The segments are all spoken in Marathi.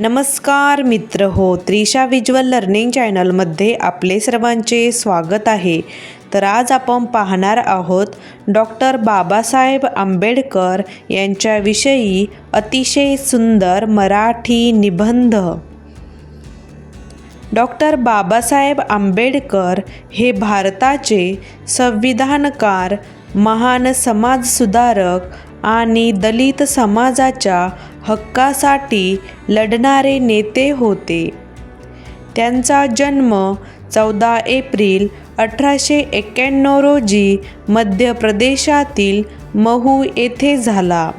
नमस्कार मित्र हो त्रिशा विज्युअल लर्निंग चॅनलमध्ये आपले सर्वांचे स्वागत आहे. तर आज आपण पाहणार आहोत डॉक्टर बाबासाहेब आंबेडकर यांच्याविषयी अतिशय सुंदर मराठी निबंध. डॉक्टर बाबासाहेब आंबेडकर हे भारताचे संविधानकार महान समाजसुधारक आणि दलित समाजाच्या हक्कासाठी लढणारे नेते होते. त्यांचा जन्म चौदा एप्रिल अठराशे एक्क्याण्णव रोजी मध्य प्रदेशातील महू येथे झाला.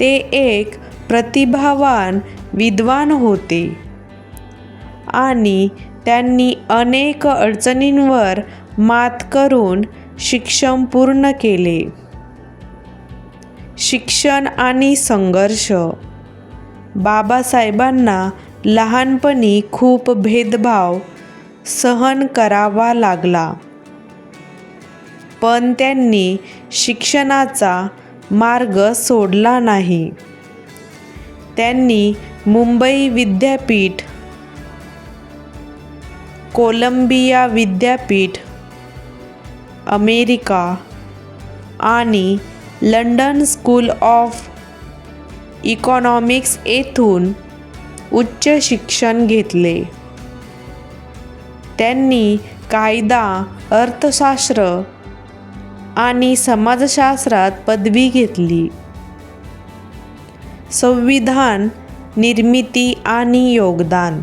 ते एक प्रतिभावान विद्वान होते आणि त्यांनी अनेक अडचणींवर मात करून शिक्षण पूर्ण केले. शिक्षण आणि संघर्ष. बाबासाहेबांना लहानपणी खूप भेदभाव सहन करावा लागला. पण त्यांनी शिक्षणाचा मार्ग सोडला नाही. त्यांनी मुंबई विद्यापीठ कोलंबिया विद्यापीठ अमेरिका आणि लंडन स्कूल ऑफ इकॉनॉमिक्स येथून उच्च शिक्षण घेतले. त्यांनी कायदा अर्थशास्त्र आणि समाजशास्त्रात पदवी घेतली. संविधान निर्मिती आणि योगदान.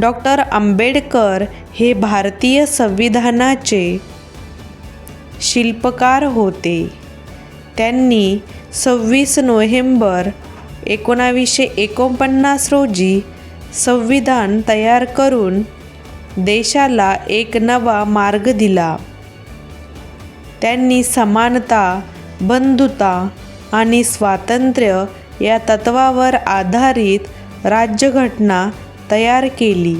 डॉक्टर आंबेडकर हे भारतीय संविधानाचे शिल्पकार होते. त्यांनी सव्वीस नोव्हेंबर एकोणावीसशे एकोणपन्नास रोजी संविधान तयार करून देशाला एक नवा मार्ग दिला. त्यांनी समानता बंधुता आणि स्वातंत्र्य या तत्वावर आधारित राज्यघटना तयार केली.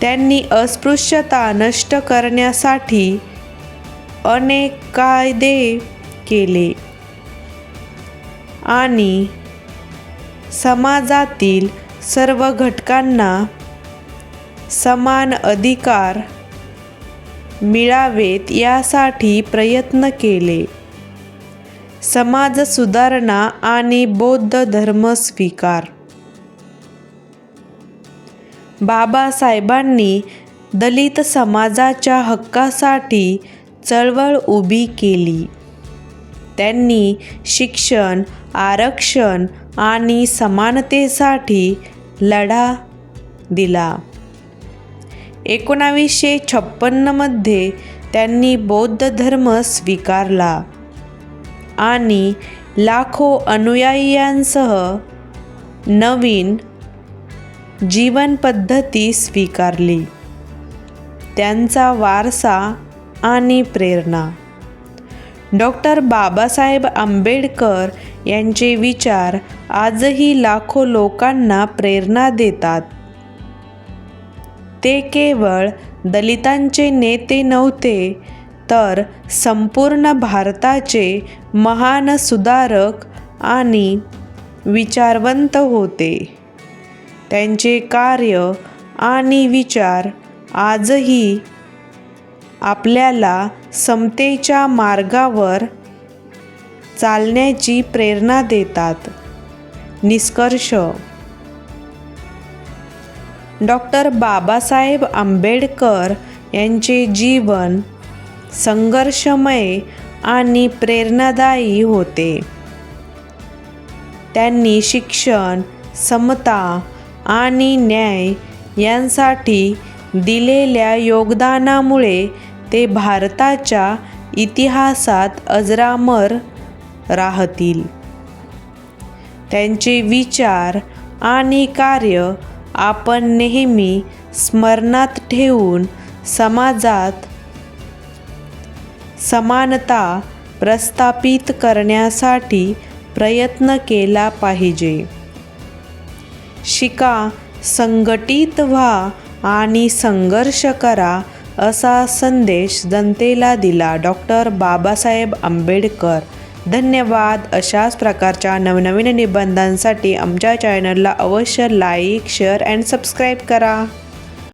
त्यांनी अस्पृश्यता नष्ट करण्यासाठी अनेक कायदे केले. आणि समाजातील सर्व घटकांना समान अधिकार मिळावेत यासाठी प्रयत्न केले. समाज सुधारणा आणि बौद्ध धर्म स्वीकार. बाबासाहेबांनी दलित समाजाच्या हक्कासाठी चळवळ उभी केली. त्यांनी शिक्षण आरक्षण आणि समानतेसाठी लढा दिला. एकोणावीसशे छप्पन्नमध्ये त्यांनी बौद्ध धर्म स्वीकारला आणि लाखो अनुयायींसह नवीन जीवनपद्धती स्वीकारली. त्यांचा वारसा आणि प्रेरणा. डॉक्टर बाबासाहेब आंबेडकर यांचे विचार आजही लाखो लोकांना प्रेरणा देतात. ते केवळ दलितांचे नेते नव्हते तर संपूर्ण भारताचे महान सुधारक आणि विचारवंत होते. त्यांचे कार्य आणि विचार आजही आपल्याला समतेच्या मार्गावर चालण्याची प्रेरणा देतात. निष्कर्ष. डॉक्टर बाबासाहेब आंबेडकर यांचे जीवन संघर्षमय आणि प्रेरणादायी होते. त्यांनी शिक्षण समता आणि न्याय यांसाठी दिलेल्या योगदानामुळे ते भारताच्या इतिहासात अजरामर राहतील. त्यांचे विचार आणि कार्य आपण नेहमी स्मरणात ठेवून समाजात समानता प्रस्थापित करण्यासाठी प्रयत्न केला पाहिजे. शिका संघटित व्हा आणि संघर्ष करा असा संदेश जनतेला दिला डॉक्टर बाबासाहेब आंबेडकर. धन्यवाद. अशाच प्रकारच्या नवनवीन निबंधांसाठी आमच्या चॅनलला अवश्य लाईक शेअर अँड सबस्क्राईब करा.